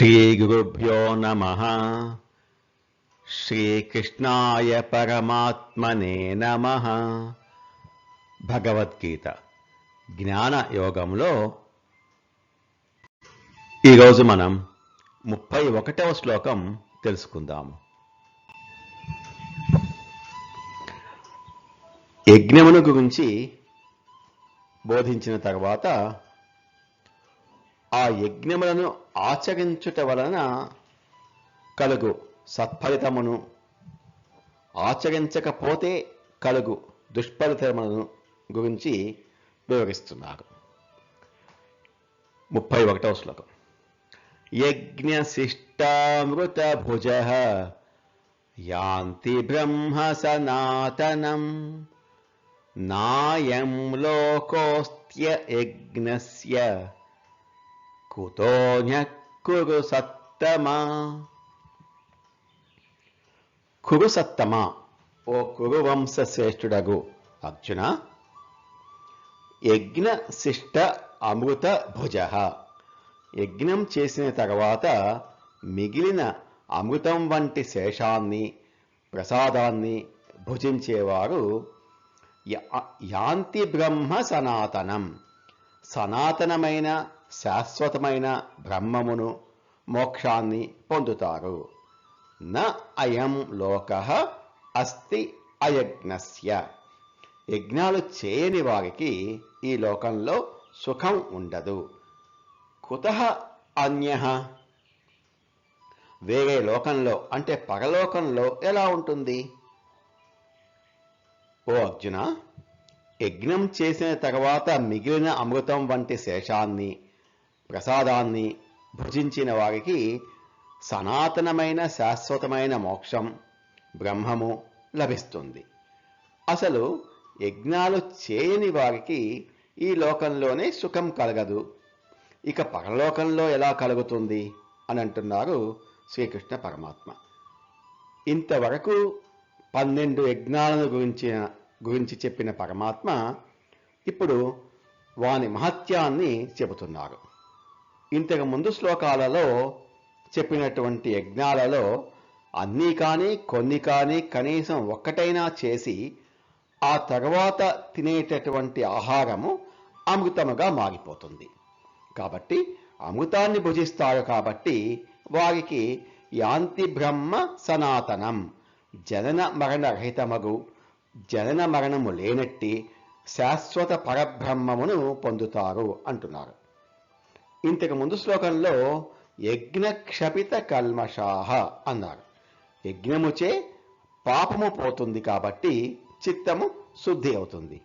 శ్రీగురుభ్యో నమ శ్రీకృష్ణాయ పరమాత్మనే నమ భగవద్గీత జ్ఞాన యోగంలో ఈరోజు మనం ముప్పై ఒకటవ శ్లోకం తెలుసుకుందాము యజ్ఞమును గురించి బోధించిన తర్వాత ఆ యజ్ఞములను ఆచరించుట వలన కలుగు సత్ఫలితమును. ఆచరించకపోతే కలుగు దుష్ఫలితములను గురించి వివరిస్తున్నారు ముప్పై ఒకటవ శ్లోకం. యజ్ఞశిష్టామృత భుజ యాంతి బ్రహ్మ సనాతనం నాయం లోకోస్త్య యజ్ఞస్య కుతోన్య కురు సత్తమా కురు సత్తమా ఓ కురువంశ శ్రేష్ఠుడగు అర్జున యజ్ఞ శిష్ట అమృత భుజ యజ్ఞం చేసిన తర్వాత మిగిలిన అమృతం వంటి శేషాన్ని ప్రసాదాన్ని భుజించేవారు యాంతి బ్రహ్మ సనాతనం. సనాతనమైన శాశ్వతమైన బ్రహ్మమును మోక్షాన్ని పొందుతారు. న అయం లోక అస్తి అయజ్ఞస్య. యజ్ఞాలు చేయని వారికి ఈ లోకంలో సుఖం ఉండదు. కుత అన్య? వేరే లోకంలో అంటే పరలోకంలో ఎలా ఉంటుంది? ఓ అర్జున యజ్ఞం చేసిన తర్వాత మిగిలిన అమృతం వంటి శేషాన్ని ప్రసాదాన్ని భుజించిన వారికి సనాతనమైన శాశ్వతమైన మోక్షం బ్రహ్మము లభిస్తుంది. అసలు యజ్ఞాలు చేయని వారికి ఈ లోకంలోనే సుఖం కలగదు. ఇక పరలోకంలో ఎలా కలుగుతుంది అని అంటున్నారు శ్రీకృష్ణ పరమాత్మ. ఇంతవరకు పన్నెండు యజ్ఞాలను గురించిన గురించి చెప్పిన పరమాత్మ ఇప్పుడు వాని మహత్యాన్ని చెబుతున్నారు. ఇంతకు ముందు శ్లోకాలలో చెప్పినటువంటి యజ్ఞాలలో అన్నీ కానీ కొన్ని కానీ కనీసం ఒక్కటైనా చేసి ఆ తర్వాత తినేటటువంటి ఆహారము అమృతముగా మారిపోతుంది. కాబట్టి అమృతాన్ని భుజిస్తారు కాబట్టి వారికి యాంతి బ్రహ్మ సనాతనం జనన మరణ రహితమగు జనన మరణము లేనట్టి శాశ్వత పరబ్రహ్మమును పొందుతారు అంటున్నారు. ఇంతకు ముందు శ్లోకంలో యజ్ఞ క్షపిత కల్మషాహ అన్నారు. యజ్ఞముచే పాపము పోతుంది కాబట్టి చిత్తము శుద్ధి అవుతుంది.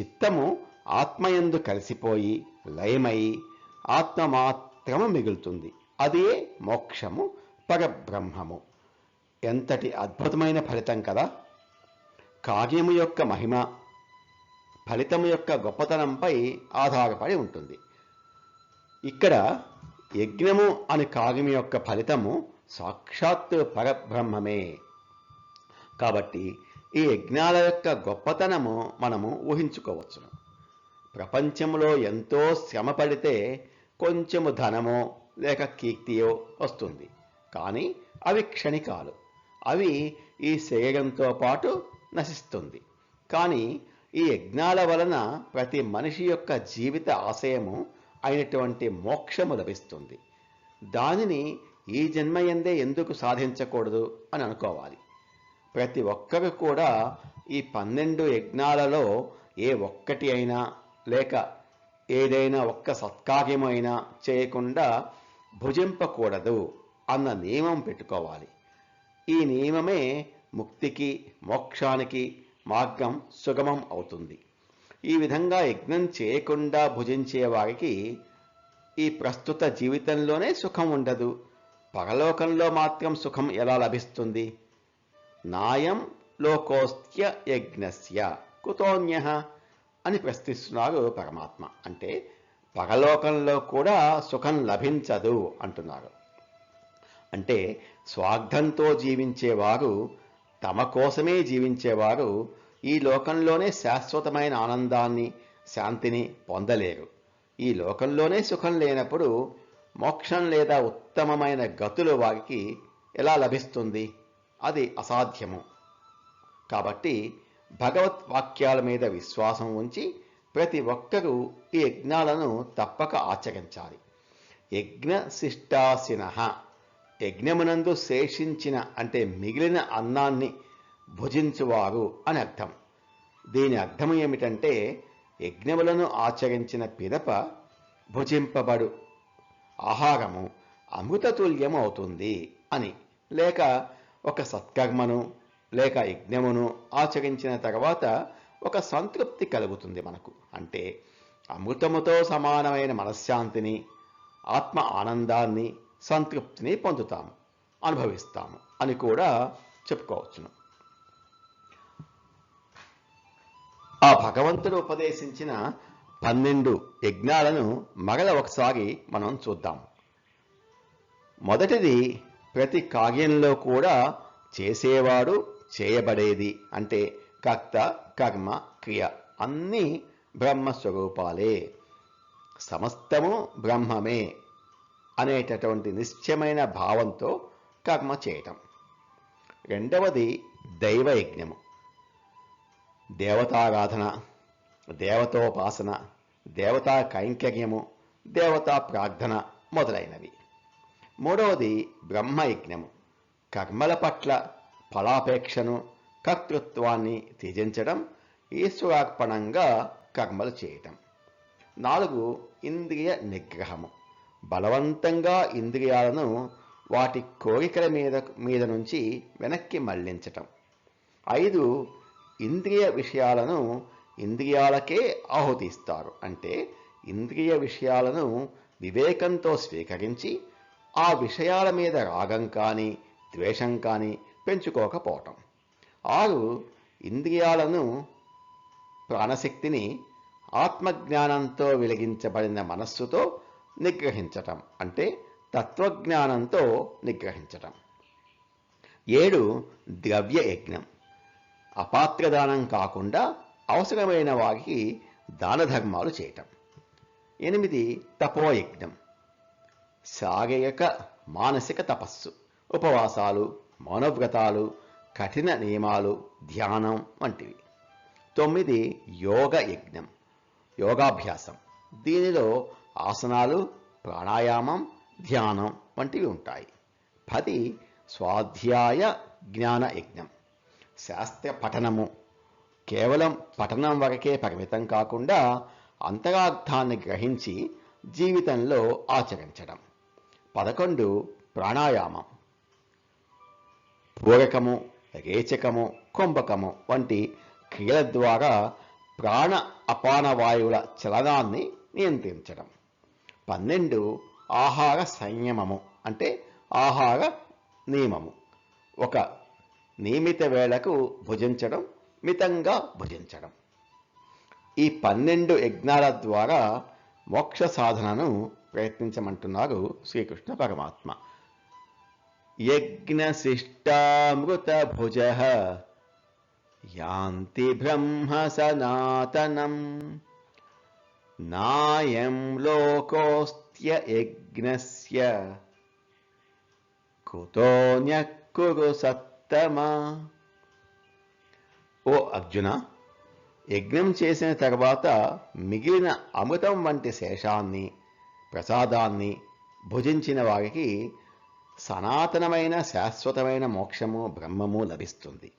చిత్తము ఆత్మయందు కలిసిపోయి లయమై ఆత్మ మాత్రము మిగులుతుంది. అదే మోక్షము పరబ్రహ్మము. ఎంతటి అద్భుతమైన ఫలితం కదా! కార్యము యొక్క మహిమ ఫలితము యొక్క గొప్పతనంపై ఆధారపడి ఉంటుంది. ఇక్కడ యజ్ఞము అని కార్యం యొక్క ఫలితము సాక్షాత్తు పరబ్రహ్మమే. కాబట్టి ఈ యజ్ఞాల యొక్క గొప్పతనము మనము ఊహించుకోవచ్చును. ప్రపంచంలో ఎంతో శ్రమ పడితే కొంచెము ధనమో లేక కీర్తియో వస్తుంది. కానీ అవి క్షణికాలు. అవి ఈ శరీరంతో పాటు నశిస్తుంది. కానీ ఈ యజ్ఞాల వలన ప్రతి మనిషి యొక్క జీవిత ఆశయము అయినటువంటి మోక్షము లభిస్తుంది. దానిని ఈ జన్మయందే ఎందుకు సాధించకూడదు అని అనుకోవాలి. ప్రతి ఒక్కరు కూడా ఈ పన్నెండు యజ్ఞాలలో ఏ ఒక్కటి అయినా లేక ఏదైనా ఒక్క సత్కార్యమైనా చేయకుండా భుజింపకూడదు అన్న నియమం పెట్టుకోవాలి. ఈ నియమమే ముక్తికి మోక్షానికి మార్గం సుగమం అవుతుంది. ఈ విధంగా యజ్ఞం చేయకుండా భుజించే వారికి ఈ ప్రస్తుత జీవితంలోనే సుఖం ఉండదు. పరలోకంలో మాత్రం సుఖం ఎలా లభిస్తుంది? నాయం లోకోస్త్య యజ్ఞస్య కుతోన్య అని ప్రశ్నిస్తున్నారు పరమాత్మ. అంటే పరలోకంలో కూడా సుఖం లభించదు అంటున్నారు. అంటే స్వార్థంతో జీవించేవారు తమ కోసమే జీవించేవారు ఈ లోకంలోనే శాశ్వతమైన ఆనందాన్ని శాంతిని పొందలేరు. ఈ లోకంలోనే సుఖం లేనప్పుడు మోక్షం లేదా ఉత్తమమైన గతులు వారికి ఎలా లభిస్తుంది? అది అసాధ్యము. కాబట్టి భగవత్ వాక్యాల మీద విశ్వాసం ఉంచి ప్రతి ఒక్కరూ ఈ యజ్ఞాలను తప్పక ఆచరించాలి. యజ్ఞ శిష్టాసిన యజ్ఞమునందు శేషించిన అంటే మిగిలిన అన్నాన్ని భుజించువారు అని అర్థం. దీని అర్థం ఏమిటంటే యజ్ఞములను ఆచరించిన పిదప భుజింపబడు. ఆహారము అమృతతుల్యం అవుతుంది అని. లేక ఒక సత్కర్మను లేక యజ్ఞమును ఆచరించిన తర్వాత ఒక సంతృప్తి కలుగుతుంది మనకు. అంటే అమృతముతో సమానమైన మనశ్శాంతిని ఆత్మ ఆనందాన్ని సంతృప్తిని పొందుతాము అనుభవిస్తాము అని కూడా చెప్పుకోవచ్చును. ఆ భగవంతుడు ఉపదేశించిన పన్నెండు యజ్ఞాలను మరల ఒకసారి మనం చూద్దాం. మొదటిది ప్రతి కార్యంలో కూడా చేసేవాడు చేయబడేది అంటే కర్త కర్మ క్రియ అన్నీ బ్రహ్మస్వరూపాలే. సమస్తము బ్రహ్మమే అనేటటువంటి నిశ్చయమైన భావంతో కర్మ చేయటం. రెండవది దైవ యజ్ఞము. దేవతారాధన దేవతోపాసన దేవతా కైంకర్యము దేవతా ప్రార్థన మొదలైనవి. మూడవది బ్రహ్మయజ్ఞము. కర్మల పట్ల ఫలాపేక్షను కర్తృత్వాన్ని త్యజించడం ఈశ్వరార్పణంగా కర్మలు చేయటం. నాలుగు ఇంద్రియ నిగ్రహము. బలవంతంగా ఇంద్రియాలను వాటి కోరికల మీద మీద నుంచి వెనక్కి మళ్ళించటం. ఐదు ఇంద్రియ విషయాలను ఇంద్రియాలకే ఆహుతిస్తారు. అంటే ఇంద్రియ విషయాలను వివేకంతో స్వీకరించి ఆ విషయాల మీద రాగం కానీ ద్వేషం కానీ పెంచుకోకపోవటం. ఆరు ఇంద్రియాలను ప్రాణశక్తిని ఆత్మజ్ఞానంతో వెలిగించబడిన మనస్సుతో నిగ్రహించటం. అంటే తత్వజ్ఞానంతో నిగ్రహించటం. ఏడు ద్రవ్య యజ్ఞం అపాత్రదానం కాకుండా అవసరమైన వారికి దాన ధర్మాలు చేయటం. ఎనిమిది తపోయజ్ఞం. శారీరక మానసిక తపస్సు ఉపవాసాలు మౌనవ్రతాలు కఠిన నియమాలు ధ్యానం వంటివి. తొమ్మిది యోగ యజ్ఞం యోగాభ్యాసం. దీనిలో ఆసనాలు ప్రాణాయామం ధ్యానం వంటివి ఉంటాయి. పది స్వాధ్యాయ జ్ఞాన యజ్ఞం శాస్త్ర పఠనము. కేవలం పఠనం వరకే పరిమితం కాకుండా అంతరార్థాన్ని గ్రహించి జీవితంలో ఆచరించడం. పదకొండు ప్రాణాయామం. పూరకము రేచకము కుంభకము వంటి క్రియల ద్వారా ప్రాణ అపాన వాయువుల చలనాన్ని నియంత్రించడం. పన్నెండు ఆహార సంయమము అంటే ఆహార నియమము. ఒక నియమిత వేళకు భుజించడం మితంగా భుజించడం. ఈ పన్నెండు యజ్ఞాల ద్వారా మోక్ష సాధనను ప్రయత్నించమంటున్నారు శ్రీకృష్ణ పరమాత్మ. యజ్ఞశిష్టామృత భుజ యాంతి బ్రహ్మ సనాతనం. నాయం లోకోస్త్య యజ్ఞస్య. కుతోన్య కురు సత్తమా ఓ అర్జున యజ్ఞం చేసిన తర్వాత మిగిలిన అమృతం వంటి శేషాన్ని ప్రసాదాన్ని భుజించిన వారికి సనాతనమైన శాశ్వతమైన మోక్షము బ్రహ్మము లభిస్తుంది.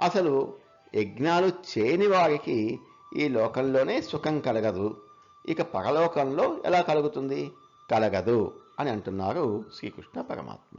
అసలు యజ్ఞాలు చేయని వారికి ఈ లోకంలోనే సుఖం కలగదు. ఇక పరలోకంలో ఎలా కలుగుతుంది? కలగదు అని అంటున్నారు శ్రీకృష్ణ పరమాత్మ.